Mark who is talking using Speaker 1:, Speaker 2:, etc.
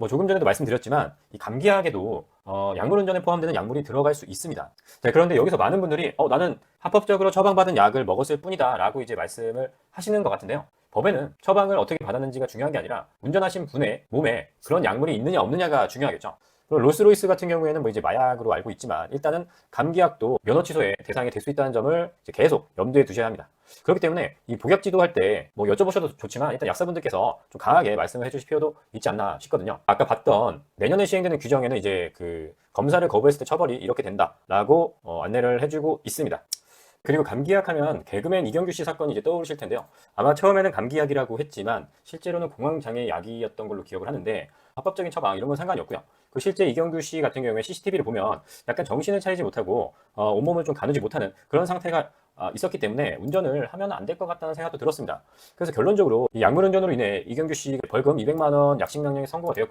Speaker 1: 뭐 조금 전에도 말씀드렸지만 이 감기약에도 어, 약물 운전에 포함되는 약물이 들어갈 수 있습니다. 자, 그런데 여기서 많은 분들이 어, 나는 합법적으로 처방받은 약을 먹었을 뿐이다 라고 이제 말씀을 하시는 것 같은데요. 법에는 처방을 어떻게 받았는지가 중요한 게 아니라 운전하신 분의 몸에 그런 약물이 있느냐 없느냐가 중요하겠죠. 로스로이스 같은 경우에는 뭐 이제 마약으로 알고 있지만 일단은 감기약도 면허 취소의 대상이 될 수 있다는 점을 계속 염두에 두셔야 합니다. 그렇기 때문에 이 복약 지도 할 때 뭐 여쭤보셔도 좋지만 일단 약사분들께서 좀 강하게 말씀을 해주실 필요도 있지 않나 싶거든요. 아까 봤던 내년에 시행되는 규정에는 이제 그 검사를 거부했을 때 처벌이 이렇게 된다라고 어, 안내를 해주고 있습니다. 그리고 감기약 하면 개그맨 이경규 씨 사건이 이제 떠오르실 텐데요. 아마 처음에는 감기약이라고 했지만 실제로는 공황장애 약이었던 걸로 기억을 하는데 합법적인 처방 이런 건 상관이 없고요. 그 실제 이경규 씨 같은 경우에 CCTV를 보면 약간 정신을 차리지 못하고 어, 온몸을 좀 가누지 못하는 그런 상태가 아, 있었기 때문에 운전을 하면 안 될 것 같다는 생각도 들었습니다. 그래서 결론적으로 이 약물 운전으로 인해 이경규 씨 벌금 200만 원 약식 명령이 선고가 되었고요.